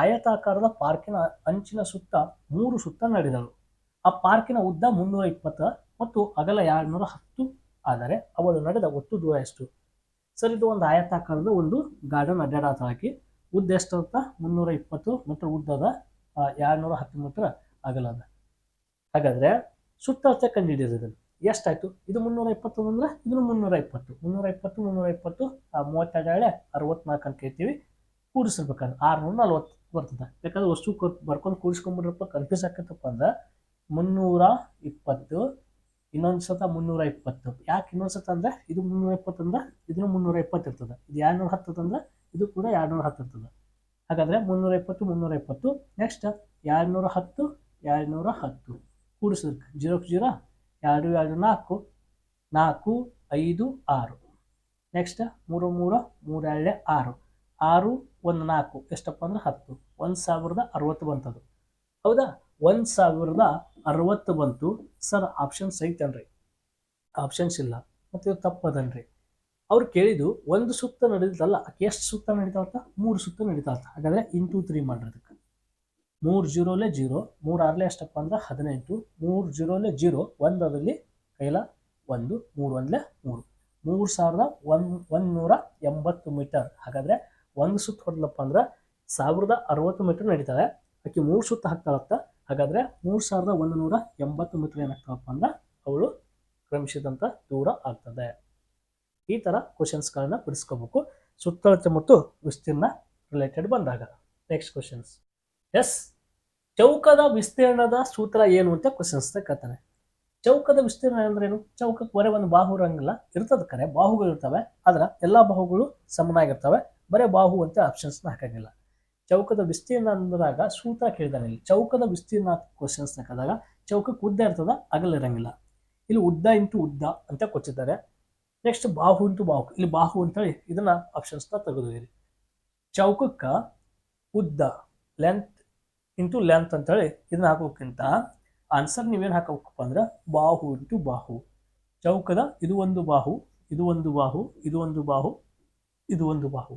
ಆಯತಾಕಾರದ ಪಾರ್ಕಿನ ಅಂಚಿನ ಸುತ್ತ ಮೂರು ಸುತ್ತ ನಡೆದಳು. ಆ ಪಾರ್ಕಿನ ಉದ್ದ ಮುನ್ನೂರ ಇಪ್ಪತ್ತ ಮತ್ತು ಅಗಲ ಎರಡ್ನೂರ ಹತ್ತು, ಆದರೆ ಅವಳು ನಡೆದ ಒಟ್ಟು ದೂರ ಎಷ್ಟು? ಸರ್, ಇದು ಒಂದು ಆಯತಾಕಾರದ ಒಂದು ಗಾರ್ಡನ್ ಅಡ್ಡಾಡತಾಕಿ ಉದ್ದ ಎಷ್ಟು ಅಂತ? ಮುನ್ನೂರ ಇಪ್ಪತ್ತು ಮೀಟರ್ ಉದ್ದದ ಎರಡ್ನೂರ ಹತ್ತು ಮೀಟರ್ ಅಗಲದ ಹಾಗಾದ್ರೆ ಸುತ್ತಳತೆ ಕಂಡುಹಿಡಿಯೋದು ಇದನ್ನು ಎಷ್ಟಾಯ್ತು? ಇದು ಮುನ್ನೂರ ಇಪ್ಪತ್ತು ಅಂದ್ರೆ ಇದನ್ನು ಮುನ್ನೂರ ಇಪ್ಪತ್ತು ಮುನ್ನೂರ ಇಪ್ಪತ್ತು ಮುನ್ನೂರ ಇಪ್ಪತ್ತು ಮೂವತ್ತೆರಡು ಅರವತ್ನಾಲ್ಕು ಅಂತ ಕೇಳ್ತೀವಿ. ಕೂಡಿಸಿರ್ಬೇಕಾದ್ರೆ ಆರ್ನೂರ ನಲ್ವತ್ತು ಬರ್ತದೆ. ಬೇಕಾದ್ರೆ ವಸ್ತು ಬರ್ಕೊಂಡು ಕೂಡಿಸ್ಕೊಂಡ್ಬಿಡ್ರಪ್ಪ ಕನ್ಫ್ಯೂಸ್ ಆಗತ್ತಪ್ಪ ಅಂದ್ರೆ ಮುನ್ನೂರ ಇಪ್ಪತ್ತು ಇನ್ನೊಂದು ಸತ ಮುನ್ನೂರ ಇಪ್ಪತ್ತು ಯಾಕೆ ಇನ್ನೊಂದು ಸತ ಅಂದ್ರೆ ಇದು ಮುನ್ನೂರ ಇಪ್ಪತ್ತು ಅಂದ್ರೆ ಇದನ್ನು ಮುನ್ನೂರ ಇಪ್ಪತ್ತು ಇರ್ತದೆ. ಇದು ಎರಡ್ನೂರ ಹತ್ತು ಅಂದ್ರೆ ಇದು ಕೂಡ ಎರಡ್ನೂರ ಹತ್ತು ಇರ್ತದೆ. ಹಾಗಾದ್ರೆ ಮುನ್ನೂರ ಇಪ್ಪತ್ತು ಮುನ್ನೂರ ಇಪ್ಪತ್ತು ನೆಕ್ಸ್ಟ್ ಎರಡ್ನೂರ ಹತ್ತು ಎರಡ್ನೂರ ಹತ್ತು. ಕೂಡಿಸೋದಕ್ಕೆ ಜೀರೋ ಜೀರೋ, ಎರಡು ಎರಡು, ನಾಲ್ಕು. ನಾಲ್ಕು, ಐದು, ಆರು. ನೆಕ್ಸ್ಟ್ ಮೂರು ಮೂರು ಮೂರು, ಎರಡೇ, ಆರು. ಆರು, ಒಂದು, ನಾಲ್ಕು. ಎಷ್ಟಪ್ಪ ಅಂದ್ರೆ ಹತ್ತು. ಒಂದು ಸಾವಿರದ ಅರವತ್ತು ಬಂತದು. ಹೌದಾ? ಒಂದು ಸಾವಿರದ ಅರವತ್ತು ಬಂತು. ಸರ್ ಆಪ್ಷನ್ಸ್ ಐತನ್ರಿ ಆಪ್ಷನ್ಸ್ ಇಲ್ಲ. ಮತ್ತು ಇವ್ರು ತಪ್ಪದನ್ರಿ. ಅವ್ರು ಕೇಳಿದ್ದು ಒಂದು ಸುತ್ತ ನಡೀತಲ್ಲ ಎಷ್ಟು ಸುತ್ತ ನಡೀತಾವತ್ತ? ಮೂರು ಸುತ್ತ ನಡೀತಾವತ್ತ. ಹಾಗಾದರೆ ಇಂಟು ತ್ರೀ ಮಾಡ್ರಿ ಅದಕ್ಕೆ ಮೂರು ಜೀರೋಲೆ ಜೀರೋ, ಮೂರು ಆರ್ಲೆ ಎಷ್ಟಪ್ಪ ಅಂದ್ರೆ ಹದಿನೆಂಟು. ಮೂರು ಜೀರೋಲೆ ಜೀರೋ, ಒಂದು ಅದರಲ್ಲಿ ಕೈಲ ಒಂದು, ಮೂರು ಒಂದ್ಲೆ ಮೂರು. ಮೂರು ಸಾವಿರದ ಒಂದು ಒಂದು ನೂರ ಎಂಬತ್ತು ಮೀಟರ್. ಹಾಗಾದ್ರೆ ಒಂದು ಸುತ್ತ ಹೊಡೆದಪ್ಪ ಅಂದ್ರೆ ಸಾವಿರದ ಅರವತ್ತು ಮೀಟರ್ ನಡೀತಾಳೆ ಆಕೆ ಮೂರು ಸುತ್ತ ಹಾಕ್ತಾಳತ್ತ. ಹಾಗಾದ್ರೆ ಮೂರು ಸಾವಿರದ ಒಂದು ನೂರ ಎಂಬತ್ತು ಮೀಟರ್ ಏನಾಗ್ತಾವಪ್ಪ ಅಂದ್ರೆ ಅವಳು ಕ್ರಮಿಸಿದಂಥ ದೂರ ಆಗ್ತದೆ. ಈ ಥರ ಕ್ವಶನ್ಸ್ಗಳನ್ನ ಬಿಡಿಸ್ಕೋಬೇಕು. ಸುತ್ತಳತೆ ಮತ್ತು ವಿಸ್ತೀರ್ಣ ರಿಲೇಟೆಡ್ ಬಂದಾಗ. ನೆಕ್ಸ್ಟ್ ಕ್ವಶನ್ಸ್ ಎಸ್ ಚೌಕದ ವಿಸ್ತೀರ್ಣದ ಸೂತ್ರ ಏನು ಅಂತ ಕ್ವಶನ್ಸ್ ಕೇಳ್ತಾನೆ. ಚೌಕದ ವಿಸ್ತೀರ್ಣ ಅಂದ್ರೇನು? ಚೌಕಕ್ಕೆ ಬರೆ ಒಂದು ಬಾಹು ಇರಂಗಿಲ್ಲ. ಇರ್ತದ ಕರೆ. ಬಾಹುಗಳು ಇರ್ತವೆ. ಆದ್ರೆ ಎಲ್ಲಾ ಬಾಹುಗಳು ಸಮನಾಗಿರ್ತವೆ. ಬರೇ ಬಾಹು ಅಂತ ಆಪ್ಷನ್ಸ್ನ ಹಾಕಂಗಿಲ್ಲ. ಚೌಕದ ವಿಸ್ತೀರ್ಣ ಅಂದಾಗ ಸೂತ್ರ ಕೇಳಿದಾರೆ ಇಲ್ಲಿ ಚೌಕದ ವಿಸ್ತೀರ್ಣ ಕ್ವಶನ್ಸ್ ಹಾಕಿದಾಗ ಚೌಕಕ್ಕೆ ಉದ್ದ ಇರ್ತದ, ಅಗಲ ಇರಂಗಿಲ್ಲ. ಇಲ್ಲಿ ಉದ್ದ ಇಂಟು ಉದ್ದ ಅಂತ ಕೊಚ್ಚಿದ್ದಾರೆ ನೆಕ್ಸ್ಟ್ ಬಾಹು ಇಂಟು ಬಾಹು, ಇಲ್ಲಿ ಬಾಹು ಅಂತೇಳಿ ಇದನ್ನ ಆಪ್ಷನ್ಸ್ನ ತೆಗೆದಿರಿ ಚೌಕಕ್ಕ ಉದ್ದ ಲೆಂತ್ ಇಂಟು ಲೆಂತ್ ಅಂತೇಳಿ ಇದನ್ನ ಹಾಕೋಕ್ಕಿಂತ ಆನ್ಸರ್ ನೀವೇನು ಹಾಕಬೇಕಪ್ಪ ಅಂದ್ರೆ ಬಾಹು ಇಂಟು ಬಾಹು. ಚೌಕದ ಇದು ಒಂದು ಬಾಹು, ಇದು ಒಂದು ಬಾಹು, ಇದು ಒಂದು ಬಾಹು, ಇದು ಒಂದು ಬಾಹು.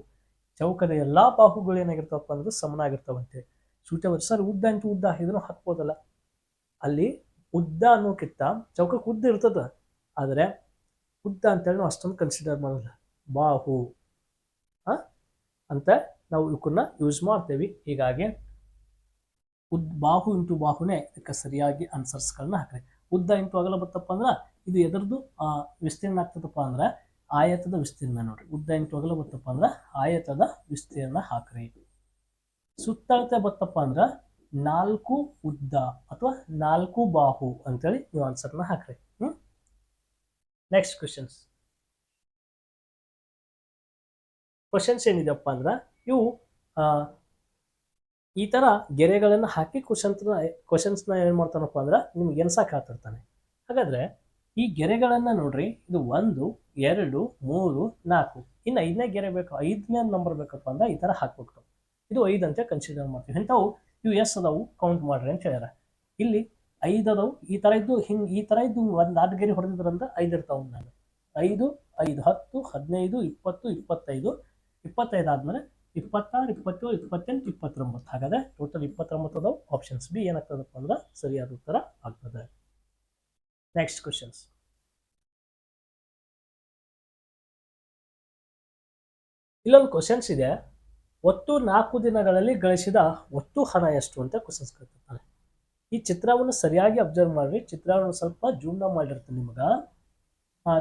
ಚೌಕದ ಎಲ್ಲಾ ಬಾಹುಗಳು ಏನಾಗಿರ್ತಾವಪ್ಪ ಅಂದ್ರೆ ಸಮನಾಗಿರ್ತಾವಂತೆ ಸೂಟಬಲ್ ಸರ್ ಉದ್ದ ಅಂತ ಉದ್ದ ಇದನ್ನು ಹಾಕ್ಬೋದಲ್ಲ. ಅಲ್ಲಿ ಉದ್ದ ಅನ್ನೋಕ್ಕಿಂತ ಚೌಕಕ್ಕೆ ಉದ್ದ ಇರ್ತದ. ಆದರೆ ಉದ್ದ ಅಂತೇಳಿ ನಾವು ಅಷ್ಟೊಂದು ಕನ್ಸಿಡರ್ ಮಾಡಲ್ಲ. ಬಾಹು? ಅಂತ ನಾವು ಇವಕ್ಕನ್ನ ಯೂಸ್ ಮಾಡ್ತೇವೆ. ಹೀಗಾಗಿ ಉದ್ ಬಾಹು ಇಂಟು ಬಾಹುನೇ ಇದಕ್ಕೆ ಸರಿಯಾಗಿ ಆನ್ಸರ್ಸ್ಗಳನ್ನ ಹಾಕ್ರಿ. ಉದ್ದ ಇಂಟು ಅಗಲ ಬತ್ತಪ್ಪ ಅಂದ್ರೆ ಇದು ಎದರದು ಆ, ವಿಸ್ತೀರ್ಣ ಆಗ್ತದಪ್ಪ ಅಂದ್ರೆ ಆಯತದ ವಿಸ್ತೀರ್ಣ ನೋಡ್ರಿ. ಉದ್ದ ಎಂಟು ಅಗಲ ಬತ್ತಪ್ಪ ಅಂದ್ರೆ ಆಯತದ ವಿಸ್ತೀರ್ಣ ಹಾಕ್ರಿ. ಸುತ್ತಳತೆ ಬತ್ತಪ್ಪ ಅಂದ್ರೆ ನಾಲ್ಕು ಉದ್ದ ಅಥವಾ ನಾಲ್ಕು ಬಾಹು ಅಂತೇಳಿ ನೀವು ಆನ್ಸರ್ನ ಹಾಕ್ರಿ. ನೆಕ್ಸ್ಟ್ ಕ್ವಶನ್ಸ್ ಕ್ವಶನ್ಸ್ ಏನಿದೆಪ್ಪ ಅಂದ್ರೆ ಇವು ಈ ತರ ಗೆರೆಗಳನ್ನು ಹಾಕಿ ಕ್ವಶನ್ಸ್ ಕ್ವಶನ್ಸ್ನ ಏನು ಮಾಡ್ತಾನಪ್ಪ ಅಂದ್ರೆ ನಿಮ್ಗೆ ಎನ್ಸಕ್ ಹಾಕಿರ್ತಾನೆ ಹಾಗಾದ್ರೆ ಈ ಗೆರೆಗಳನ್ನ ನೋಡ್ರಿ, ಇದು ಒಂದು ಎರಡು, ಮೂರು, ನಾಲ್ಕು. ಇನ್ನು ಐದನೇ ಗೆರೆ ಬೇಕು, ಐದನೇ ನಂಬರ್ ಬೇಕಪ್ಪ ಅಂದ್ರೆ ಈ ತರ ಹಾಕ್ಬೇಕು. ಇದು ಐದು ಅಂತ ಕನ್ಸಿಡರ್ ಮಾಡ್ತೀವಿ. ಇಂಥವು ಇವು ಎಸ್ ಅದಾವು ಕೌಂಟ್ ಮಾಡ್ರಿ ಅಂತ ಹೇಳ್ಯಾರ. ಇಲ್ಲಿ ಐದು ಅದಾವು, ಈ ತರ ಇದ್ದು ಹಿಂಗೆ, ಈ ತರ ಇದ್ದು ಒಂದು ನಾಲ್ಕು ಗೆರೆ ಹೊಡೆದಿದ್ರಂದ್ರೆ ಐದು ಇರ್ತಾವು ನಾನು ಐದು ಐದು, ಹತ್ತು, ಹದಿನೈದು, ಇಪ್ಪತ್ತು, ಇಪ್ಪತ್ತೈದು. ಇಪ್ಪತ್ತೈದು ಆದಮೇಲೆ ಇಪ್ಪತ್ತಾರು, ಇಪ್ಪತ್ತೇಳು, ಇಪ್ಪತ್ತೆಂಟು, ಇಪ್ಪತ್ತೊಂಬತ್ತು. ಹಾಗಾದ್ರೆ ಟೋಟಲ್ ಇಪ್ಪತ್ತೊಂಬತ್ತು ಅದಾವು. ಆಪ್ಷನ್ಸ್ ಬಿ ಏನಾಗ್ತದಪ್ಪ ಅಂದ್ರೆ ಸರಿಯಾದ ಉತ್ತರ ಆಗ್ತದೆ. ನೆಕ್ಸ್ಟ್ ಕ್ವಶನ್ಸ್ ಇಲ್ಲೊಂದು ಕ್ವಶನ್ಸ್ ಇದೆ. ಒಟ್ಟು ನಾಲ್ಕು ದಿನಗಳಲ್ಲಿ ಗಳಿಸಿದ ಒಟ್ಟು ಹಣ ಎಷ್ಟು ಅಂತ ಕ್ವಶನ್ಸ್ ಕೇಳ್ತಿರ್ತಾನೆ. ಈ ಚಿತ್ರವನ್ನು ಸರಿಯಾಗಿ ಅಬ್ಸರ್ವ್ ಮಾಡಿ ಚಿತ್ರವನ್ನು ಸ್ವಲ್ಪ ಜೂಮ್ನ ಮಾಡಿರ್ತೀನಿ ನಿಮ್ಗೆ.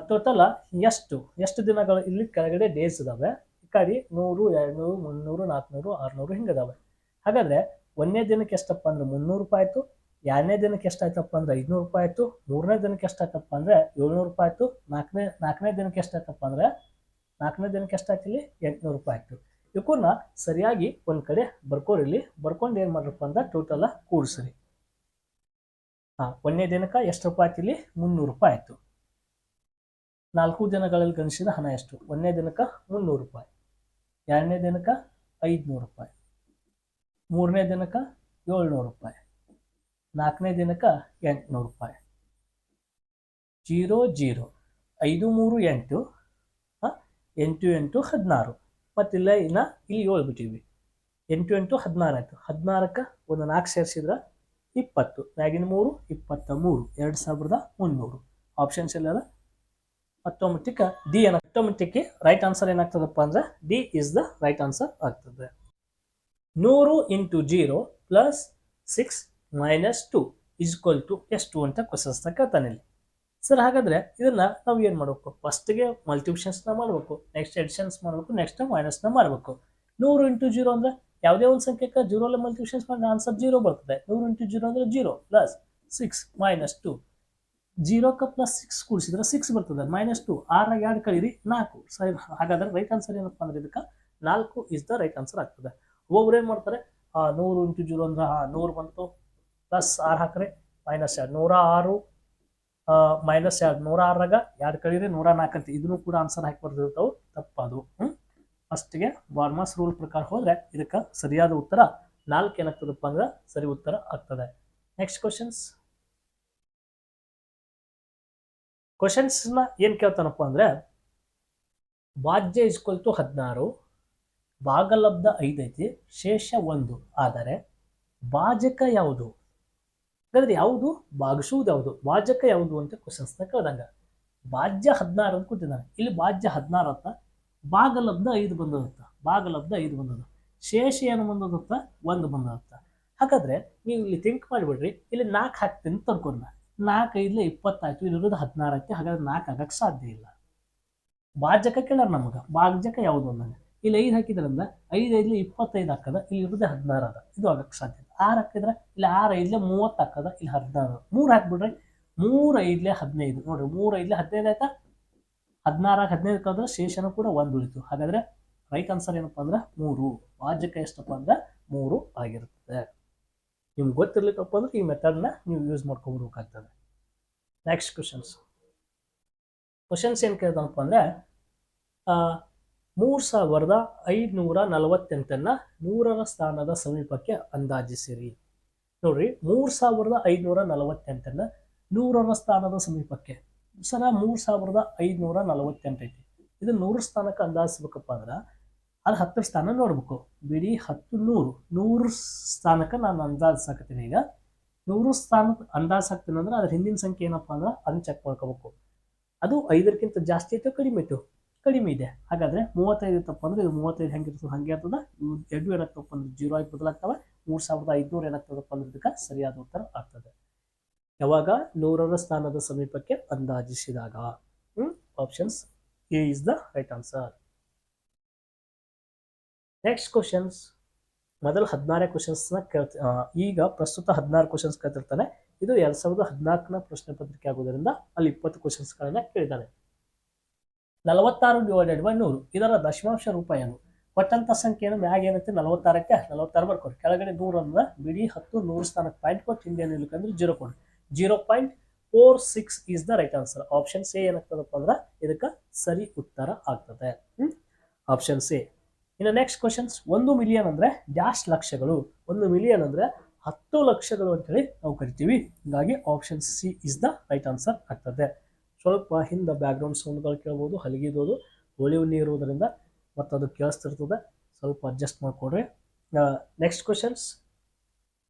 ಟೋಟಲ್ ಎಷ್ಟು ಎಷ್ಟು ದಿನಗಳು ಇಲ್ಲಿ ಕೆಳಗಡೆ ಡೇಸ್ ಇದಾವೆ. ಈ ಕಡೆ ನೂರು, ಎರಡ್ನೂರು, ಮುನ್ನೂರು, ನಾಲ್ಕುನೂರು, ಆರ್ನೂರು ಹಿಂಗದಾವೆ ಹಾಗಾದ್ರೆ ಒಂದನೇ ದಿನಕ್ಕೆ ಎಷ್ಟಪ್ಪ ಅಂದ್ರೆ ಮುನ್ನೂರು ರೂಪಾಯಿ ಆಯ್ತು, ಎರಡನೇ ದಿನಕ್ಕೆ ಎಷ್ಟಾಯ್ತಪ್ಪ ಅಂದ್ರೆ ಐದುನೂರು ರೂಪಾಯಿ ಆಯ್ತು, ಮೂರನೇ ದಿನಕ್ಕೆ ಎಷ್ಟಾಯ್ತಪ್ಪ ಅಂದ್ರೆ ಏಳ್ನೂರು ರೂಪಾಯಿ ಆಯ್ತು, ನಾಲ್ಕನೇ ನಾಲ್ಕನೇ ದಿನಕ್ಕೆ ಎಷ್ಟಾಯ್ತಪ್ಪ ಅಂದ್ರೆ ನಾಲ್ಕನೇ ದಿನಕ್ಕೆ ಎಷ್ಟು ಇಲ್ಲಿ ಎಂಟುನೂರು ರೂಪಾಯಿ ಆಯ್ತು ಇವಕ್ಕನ್ನ ಸರಿಯಾಗಿ ಒಂದು ಕಡೆ ಬರ್ಕೋರಿ ಇಲ್ಲಿ ಬರ್ಕೊಂಡು ಏನು ಮಾಡ್ರಪ್ಪ ಅಂದ್ರೆ ಟೋಟಲ್ ಕೂಡಿಸ್ರಿ ಹಾಂ, ಒಂದನೇ ದಿನಕ್ಕೆ ಎಷ್ಟು ರೂಪಾಯಿ ಇಲ್ಲಿ ಮುನ್ನೂರು ರೂಪಾಯಿ ಆಯ್ತು. ನಾಲ್ಕು ದಿನಗಳಲ್ಲಿ ಗಣಿಸಿದ ಹಣ ಎಷ್ಟು? ಒಂದನೇ ದಿನಕ್ಕೆ ಮುನ್ನೂರು ರೂಪಾಯಿ. ಎರಡನೇ ದಿನಕ್ಕೆ ಐದುನೂರು ರೂಪಾಯಿ. ಮೂರನೇ ದಿನಕ್ಕೆ ಏಳ್ನೂರು ರೂಪಾಯಿ. ನಾಲ್ಕನೇ ದಿನಕ್ಕೆ ಎಂಟುನೂರು ರೂಪಾಯಿ. Zero zero. ಐದು ಮೂರು ಎಂಟು. ಎಂಟು ಎಂಟು ಹದಿನಾರು. ಮತ್ತಿಲ್ಲ, ಇನ್ನು ಇಲ್ಲಿ ಏಳು ಎಂಟು ಎಂಟು ಹದಿನಾರು ಆಯಿತು. ಹದಿನಾರಕ್ಕೆ ಒಂದು ನಾಲ್ಕು ಸೇರಿಸಿದ್ರೆ ಇಪ್ಪತ್ತು. ಮ್ಯಾಗಿನ ಮೂರು, ಇಪ್ಪತ್ತ ಮೂರು. ಎರಡು ಸಾವಿರದ ಮುನ್ನೂರು. ಆಪ್ಷನ್ಸ್ ಎಲ್ಲ ಅಟೋಮೆಟಿಕ್ ಡಿ ಏನ ಅಟೋಮೆಟಿಕ್ ರೈಟ್ ಆನ್ಸರ್ ಏನಾಗ್ತದಪ್ಪ ಅಂದ್ರೆ D is the right answer ಆಗ್ತದೆ. ನೂರು into zero plus six minus two equal to ಎಷ್ಟು ಅಂತ ಕ್ವಶನ್ಸ್ ಕೇಳ್ತಾನೆ ಇಲ್ಲಿ ಸರ್ ಹಾಗಾದ್ರೆ ಇದನ್ನ ನಾವು ಏನು ಮಾಡಬೇಕು? ಫಸ್ಟ್ಗೆ ನ ಮಾಡಬೇಕು ನೆಕ್ಸ್ಟ್ ಎಡಿಷನ್ಸ್ ಮಾಡಬೇಕು ನೆಕ್ಸ್ಟ್ ಮೈನಸ್ನ ಮಾಡಬೇಕು. ನೂರು ಇಂಟು ಜೀರೋ ಅಂದ್ರೆ ಯಾವುದೇ ಒಂದು ಸಂಖ್ಯೆಗೆ ಜೀರೋಲ್ಲ ಮಲ್ಟಿಪ್ಷನ್ಸ್ ಮಾಡಿ ಆನ್ಸರ್ ಜೀರೋ ಬರ್ತದೆ. ನೂರು ಇಂಟು ಜೀರೋ ಅಂದ್ರೆ zero plus six minus two ಜೀರೋಕ್ಕೆ plus six ಕೂಡಿಸಿದ್ರೆ ಸಿಕ್ಸ್ ಬರ್ತದೆ ಮೈನಸ್ ಟು ಆರಾಗ ಎರಡು ಕಳೀರಿ? ನಾಲ್ಕು. ಸರಿ ಹಾಗಾದ್ರೆ ರೈಟ್ ಆನ್ಸರ್ ಏನಪ್ಪ ಅಂದ್ರೆ ಇದಕ್ಕೆ ನಾಲ್ಕು ಇಸ್ ದ ರೈಟ್ ಆನ್ಸರ್ ಆಗ್ತದೆ. ಒಬ್ಬೊಬ್ರು ಏನು ಮಾಡ್ತಾರೆ? ನೂರು ಇಂಟು ಜೀರೋ ಅಂದ್ರೆ ನೂರು ಬಂತು ಪ್ಲಸ್ ಆರು ಹಾಕ್ರೆ ಮೈನಸ್ ಎರಡು. ನೂರ ಆರು ಮೈನಸ್ ಎರಡು, ನೂರ ಆರಾಗ ಎರಡು ಕಳೀರಿ ನೂರ ನಾಲ್ಕು ಅಂತ ಇದನ್ನು ಕೂಡ ಆನ್ಸರ್ ಹಾಕಿ ಬರ್ದಿರ್ತಾವೆ. ತಪ್ಪದು. ಹ್ಮ್? ಫಸ್ಟ್ಗೆ ಬಾರ್ಮಾಸ್ ರೂಲ್ ಪ್ರಕಾರ ಹೋದ್ರೆ ಇದಕ್ಕೆ ಸರಿಯಾದ ಉತ್ತರ ನಾಲ್ಕು ಏನಾಗ್ತದಪ್ಪ ಅಂದ್ರೆ ಸರಿ ಉತ್ತರ ಆಗ್ತದೆ. ನೆಕ್ಸ್ಟ್ ಕ್ವಶನ್ಸ್ ಕ್ವಶನ್ಸ್ನ ಏನು ಕೇಳ್ತಾನಪ್ಪ ಅಂದ್ರೆ ವಾಜ್ಯ ಇಸ್ಕೊಳ್ತು ಹದಿನಾರು, ಭಾಗಲಬ್ಧ ಐದೈತಿ, ಶೇಷ ಒಂದು. ಆದರೆ ಭಾಜಕ ಯಾವುದು? ಹಾಗಾದ್ರೆ ಯಾವುದು? ಭಾಗಿಸುವುದು ಯಾವುದು? ಭಾಜಕ ಯಾವುದು ಅಂತ ಕ್ವಶನ್ಸ್ನ ಕೇಳ್ದಂಗ. ಭಾಜ್ಯ ಹದಿನಾರು ಅಂತ ಕೊಟ್ಟಿದ್ದಾನೆ ಇಲ್ಲಿ ಭಾಜ್ಯ ಹದಿನಾರು ಅಂತ ಭಾಗಲಬ್ಧ ಐದು ಬಂದದತ್ತ ಭಾಗಲಬ್ಧ ಐದು ಬಂದದ ಶೇಷ ಏನು ಬಂದದತ್ತ ಒಂದು ಬಂದದತ್ತ ಹಾಗಾದ್ರೆ ನೀವು ಇಲ್ಲಿ ಥಿಂಕ್ ಮಾಡಿಬಿಡ್ರಿ. ಇಲ್ಲಿ ನಾಲ್ಕು ಹಾಕ್ತೀನಿ ತರ್ಕೊಂಡ ನಾಲ್ಕು ಐದಲೇ ಇಪ್ಪತ್ತಾಯ್ತು. ಇಲ್ಲಿರೋದು ಹದಿನಾರು ಆಯ್ತು ಹಾಗಾದ್ರೆ ನಾಲ್ಕು ಆಗಕ್ಕೆ ಸಾಧ್ಯ ಇಲ್ಲ. ಭಾಜಕ ಕೇಳಾರ ನಮಗೆ. ಭಾಗ್ಯಕ ಯಾವುದು ಅಂದಂಗೆ ಇಲ್ಲಿ ಐದು ಹಾಕಿದ್ರಿಂದ ಐದು ಐದಲೇ ಇಪ್ಪತ್ತೈದು ಹಾಕದ. ಇಲ್ಲಿ ಇರೋದೇ ಹದಿನಾರು ಅದ. ಇದು ಆಗಕ್ಕೆ ಸಾಧ್ಯ ಇಲ್ಲ ಆರು ಹಾಕಿದ್ರೆ, ಇಲ್ಲಿ ಆರು, ಐದ್ಲೆ ಮೂವತ್ತು ಹಾಕದ, ಇಲ್ಲಿ ಹದಿನಾರು. ಮೂರು ಹಾಕ್ಬಿಡ್ರಿ. ಮೂರು, ಐದ್ಲೆ ಹದಿನೈದು. ನೋಡ್ರಿ, ಮೂರು, ಐದ್ಲೆ ಹದಿನೈದು ಆಯ್ತಾ? ಹದಿನಾರು ಹದಿನೈದು ಕಳೆದ್ರೆ ಶೇಷನ ಕೂಡ ಒಂದು ಉಳಿತು. ಹಾಗಾದ್ರೆ ರೈಟ್ ಆನ್ಸರ್ ಏನಪ್ಪ ಅಂದ್ರೆ ಮೂರು. ವಾಜಕ ಎಷ್ಟಪ್ಪ ಅಂದ್ರೆ ಮೂರು ಆಗಿರುತ್ತದೆ ನಿಮ್ಗೆ ಗೊತ್ತಿರ್ಲಿಕ್ಕಪ್ಪ ಅಂದ್ರೆ ಈ ಮೆಥಡ್ನ ನೀವು ಯೂಸ್ ಮಾಡ್ಕೊಬರ್ಬೇಕಾಗ್ತದೆ ನೆಕ್ಸ್ಟ್ ಕ್ವಶನ್ಸ್ ಕ್ವಶನ್ಸ್ ಏನು ಕೇಳ್ತಾನಪ್ಪ ಅಂದರೆ ಮೂರು ಸಾವಿರದ ಐದುನೂರ ನಲವತ್ತೆಂಟನ್ನು ನೂರರ ಸ್ಥಾನದ ಸಮೀಪಕ್ಕೆ ಅಂದಾಜಿಸಿರಿ. ನೋಡ್ರಿ, ಮೂರು ಸಾವಿರದ ಐದುನೂರ ನಲವತ್ತೆಂಟನ್ನು ನೂರರ ಸ್ಥಾನದ ಸಮೀಪಕ್ಕೆ. ಸರ ಮೂರು ಸಾವಿರದ ಐದುನೂರ ನಲವತ್ತೆಂಟು ಐತಿ. ಇದು ನೂರು ಸ್ಥಾನಕ್ಕೆ ಅಂದಾಜಿಸ್ಬೇಕಪ್ಪ ಅಂದ್ರೆ, ಅದು ಹತ್ತರ ಸ್ಥಾನ ನೋಡ್ಬೇಕು. ಬಿಡಿ ಹತ್ತು ನೂರು ನೂರು ಸ್ಥಾನಕ್ಕೆ ನಾನು ಅಂದಾಜಿಸಾಕತ್ತೀನಿ ಈಗ. ನೂರು ಸ್ಥಾನಕ್ಕೆ ಅಂದಾಜಿಸಾಕ್ತೀನಿ ಅಂದ್ರೆ ಅದ್ರ ಹಿಂದಿನ ಸಂಖ್ಯೆ ಏನಪ್ಪ ಅಂದ್ರೆ ಅದನ್ನ ಚೆಕ್ ಮಾಡ್ಕೋಬೇಕು. ಅದು ಐದಕ್ಕಿಂತ ಜಾಸ್ತಿ ಆಯ್ತು ಕಡಿಮೆ ಐತೆ? ಕಡಿಮೆ ಇದೆ. ಹಾಗಾದ್ರೆ ಮೂವತ್ತೈದು ಇತ್ತಪ್ಪ ಅಂದ್ರೆ ಇದು ಮೂವತ್ತೈದು ಹೆಂಗಿರ್ತದೆ ಹಂಗೆ ಇರ್ತದ. ಇವು ಎರಡು ಏನಾಗ್ತಪ್ಪ ಅಂದ್ರೆ ಜೀರೋ ಆಗಿ ಬದಲಾಗ್ತವೆ. ಮೂರು ಸಾವಿರದ ಐದುನೂರು ಏನಾಗ್ತದಪ್ಪ ಅಂದ್ರೆ ಇದಕ್ಕೆ ಸರಿಯಾದ ಉತ್ತರ ಆಗ್ತದೆ. ಯಾವಾಗ? ನೂರರ ಸ್ಥಾನದ ಸಮೀಪಕ್ಕೆ ಅಂದಾಜಿಸಿದಾಗ. Options A is the right answer next questions ಮೊದಲು ಹದಿನಾರೇ ಕ್ವಶನ್ಸ್ನ ಕೇಳ್ತ ಈಗ ಪ್ರಸ್ತುತ ಹದಿನಾರು ಕ್ವಶನ್ಸ್ ಕೇಳ್ತಿರ್ತಾನೆ. ಇದು ಎರಡ್ ಸಾವಿರದ ಹದಿನಾಲ್ಕನ ಪ್ರಶ್ನೆ ಪತ್ರಿಕೆ ಆಗೋದರಿಂದ ಅಲ್ಲಿ ಇಪ್ಪತ್ತು ಕ್ವಶನ್ಸ್ಗಳನ್ನ ಕೇಳಿದ್ದಾನೆ ನಲವತ್ತಾರು ಡಿವೈಡೆಡ್ ಬೈ ನೂರು ಇದರ ದಶಮಾಂಶ ರೂಪ ಏನು? ಕೊಟ್ಟಂತ ಸಂಖ್ಯೆಯನ್ನು ಮ್ಯಾಗ ಏನೈತೆ? ನಲವತ್ತಾರಕ್ಕೆ ನಲವತ್ತಾರು ಬರ್ಕೊಡಿ. ಕೆಳಗಡೆ ನೂರು ಅಂದ್ರೆ ಬಿಡಿ ಹತ್ತು ನೂರು ಸ್ಥಾನಕ್ಕೆ ಪಾಯಿಂಟ್ ಕೊಟ್ಟು ಹಿಂದೆ ನಿಲ್ಕಂದ್ರೆ ಜೀರೋ ಕೊಡಿ. Zero point four six is the right answer option C ಏನಾಗ್ತದಪ್ಪ ಅಂದ್ರೆ ಇದಕ್ಕೆ ಸರಿ ಉತ್ತರ ಆಗ್ತದೆ. ಆಪ್ಷನ್ ಸಿ ಇನ್ನು ನೆಕ್ಸ್ಟ್ ಕ್ವಶನ್ಸ್ ಒಂದು ಮಿಲಿಯನ್ ಅಂದ್ರೆ ಡ್ಯಾಶ್ ಲಕ್ಷಗಳು. ಒಂದು ಮಿಲಿಯನ್ ಅಂದ್ರೆ ಹತ್ತು ಲಕ್ಷಗಳು ಅಂತೇಳಿ ನಾವು ಕರಿತೀವಿ. ಹೀಗಾಗಿ option C is the right answer ಆಗ್ತದೆ. ಸ್ವಲ್ಪ ಹಿಂದೆ ಬ್ಯಾಕ್ಗ್ರೌಂಡ್ ಸೌಂಡ್ಗಳು ಕೇಳ್ಬೋದು, ಹಲಗಿದೋದು, ಒಲಿವು ನೀರುವುದರಿಂದ ಮತ್ತು ಅದು ಕೇಳಿಸ್ತಿರ್ತದೆ. ಸ್ವಲ್ಪ ಅಡ್ಜಸ್ಟ್ ಮಾಡಿಕೊಡ್ರಿ. ನೆಕ್ಸ್ಟ್ ಕ್ವಶನ್ಸ್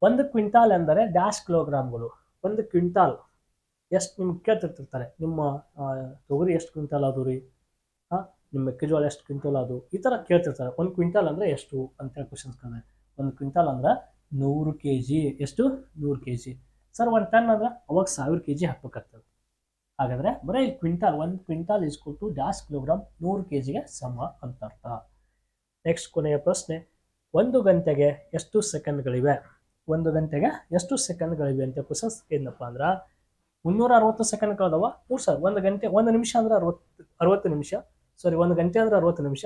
ಒಂದು ಕ್ವಿಂಟಾಲ್ ಎಂದರೆ ಡ್ಯಾಶ್ ಕಿಲೋಗ್ರಾಮ್ಗಳು ಒಂದು ಕ್ವಿಂಟಾಲ್. ಎಷ್ಟು ನಿಮ್ಗೆ ಕೇಳ್ತಿರ್ತಿರ್ತಾರೆ. ನಿಮ್ಮ ತೊಗರಿ ಎಷ್ಟು ಕ್ವಿಂಟಾಲ್ ಅದು ರೀ? ಹಾಂ ನಿಮ್ಮ ಮೆಕ್ಕೆಜೋಳ ಎಷ್ಟು ಕ್ವಿಂಟಾಲ್ ಅದು ಈ ಥರ ಕೇಳ್ತಿರ್ತಾರೆ. ಒಂದು ಕ್ವಿಂಟಾಲ್ ಅಂದರೆ ಎಷ್ಟು ಅಂತೇಳಿ ಕ್ವಶನ್ಸ್ ಕೇಳಿದೆ. ಒಂದು ಕ್ವಿಂಟಾಲ್ ಅಂದ್ರೆ ನೂರು ಕೆ ಜಿ ಎಷ್ಟು? ನೂರು ಕೆ ಜಿ ಸರ್, ಒಂದು ಟನ್ ಅಂದ್ರೆ ಅವಾಗ ಸಾವಿರ ಕೆ ಜಿ ಹಾಕ್ಬೇಕಾಗ್ತದೆ. ಹಾಗಾದರೆ ಬರೀ ಇಲ್ಲಿ ಕ್ವಿಂಟಾಲ್ ಒಂದು ಕ್ವಿಂಟಾಲ್ ಇಸ್ ಕೊಟ್ಟು ಡ್ಯಾಶ್ ಕಿಲೋಗ್ರಾಮ್ ನೂರು ಕೆ ಜಿಗೆ ಸಮ ಅಂತ ಅರ್ಥ. ನೆಕ್ಸ್ಟ್ ಕೊನೆಯ ಪ್ರಶ್ನೆ, ಒಂದು ಗಂಟೆಗೆ ಎಷ್ಟು ಸೆಕೆಂಡ್ಗಳಿವೆ ಒಂದು ಗಂಟೆಗೆ ಎಷ್ಟು ಸೆಕೆಂಡ್ಗಳಿವೆ ಅಂತ ಕ್ವಶನ್ಸ್ ಏನಪ್ಪ ಅಂದ್ರೆ ಮುನ್ನೂರ ಅರವತ್ತು ಸೆಕೆಂಡ್ಗಳದವ ಮೂರು ಸಾವಿರ ಒಂದು ಗಂಟೆ, ಒಂದು ನಿಮಿಷ ಅಂದ್ರೆ ಅರವತ್ತು ಅರವತ್ತು ನಿಮಿಷ. ಸಾರಿ ಒಂದು ಗಂಟೆ ಅಂದ್ರೆ ಅರವತ್ತು ನಿಮಿಷ.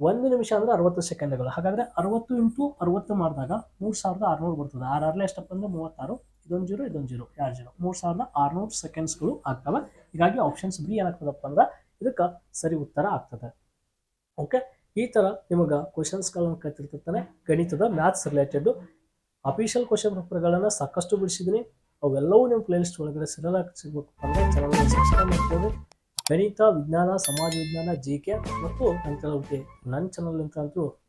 ಒಂದು ನಿಮಿಷ ಅಂದ್ರೆ ಅರವತ್ತು ಸೆಕೆಂಡ್ಗಳು ಹಾಗಾದ್ರೆ ಅರವತ್ತು ಇಂಟು ಅರವತ್ತು ಮಾಡಿದಾಗ ಮೂರು ಸಾವಿರದ ಆರುನೂರು ಬರ್ತದೆ. ಆರು ಆರ್ಲೆ ಎಷ್ಟಪ್ಪ ಅಂದ್ರೆ ಮೂವತ್ತಾರು. ಇದೊಂದು ಜೀರೋ ಇದೊಂದು ಜೀರೋ, ಎರಡು ಜೀರೋ. ಮೂರು ಸಾವಿರದ ಆರುನೂರು ಸೆಕೆಂಡ್ಸ್ಗಳು ಆಗ್ತವೆ. ಹೀಗಾಗಿ ಆಪ್ಷನ್ಸ್ ಬಿ ಏನಾಗ್ತದಪ್ಪ ಅಂದ್ರೆ ಇದಕ್ಕೆ ಸರಿ ಉತ್ತರ ಆಗ್ತದೆ. ಓಕೆ ಈ ಥರ ನಿಮಗೆ ಕ್ವಶನ್ಸ್ಗಳನ್ನು ಕತ್ತಿರ್ತಿರ್ತಾನೆ ಗಣಿತದ ಮ್ಯಾಥ್ಸ್ ರಿಲೇಟೆಡ್ ಅಫಿಷಿಯಲ್ ಕ್ವಶನ್ ಪೇಪರ್ಗಳನ್ನು ಸಾಕಷ್ಟು ಬಿಡಿಸಿದ್ದೀನಿ ಅವೆಲ್ಲವೂ ನಿಮ್ಮ ಪ್ಲೇಲಿಸ್ಟ್ ಒಳಗಡೆ ಸಿಗಲಾಗ ಸಿಗಬೇಕು ಅಂದರೆ ಚಾನಲ್ನ ಸಬ್ಸ್ಕ್ರೈಬ್ ಮಾಡ್ಕೊಳ್ಳಿ ಗಣಿತ, ವಿಜ್ಞಾನ, ಸಮಾಜ ವಿಜ್ಞಾನ ಜಿ ಕೆ ಮತ್ತು ನನ್ನ ಕೆಲವು ನನ್ನ ಚಾನಲ್ ಅಂತ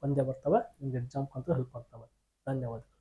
ಬಂದೇ ಬರ್ತವೆ. ನಿಮ್ಗೆ ಎಕ್ಸಾಮ್ ಅಂತೂ ಹೆಲ್ಪ್ ಆಗ್ತವೆ. ಧನ್ಯವಾದಗಳು.